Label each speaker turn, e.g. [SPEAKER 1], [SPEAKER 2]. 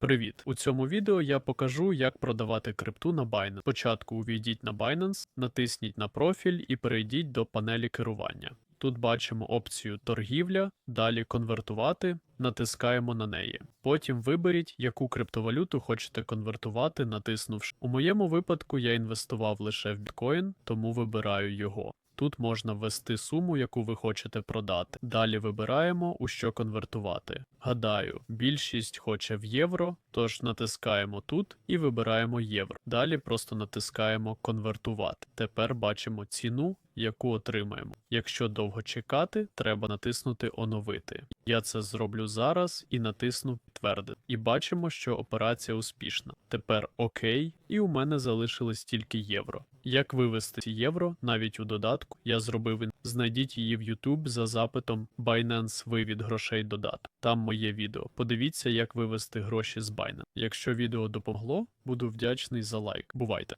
[SPEAKER 1] Привіт! У цьому відео я покажу, як продавати крипту на Binance. Спочатку увійдіть на Binance, натисніть на профіль і перейдіть до панелі керування. Тут бачимо опцію торгівля, далі конвертувати, натискаємо на неї. Потім виберіть, яку криптовалюту хочете конвертувати, натиснувши. У моєму випадку я інвестував лише в біткоін, тому вибираю його. Тут можна ввести суму, яку ви хочете продати. Далі вибираємо, у що конвертувати. Гадаю, більшість хоче в євро, тож натискаємо тут і вибираємо євро. Далі просто натискаємо конвертувати. Тепер бачимо ціну, яку отримаємо. Якщо довго чекати, треба натиснути оновити. Я це зроблю зараз і натисну підтвердити. І бачимо, що операція успішна. Тепер ОК, і у мене залишилось тільки євро. Як вивести євро навіть у додатку, я зробив знайдіть її в YouTube за запитом Binance вивід грошей додаток. Там моє відео. Подивіться, як вивести гроші з Binance. Якщо відео допомогло, буду вдячний за лайк. Бувайте!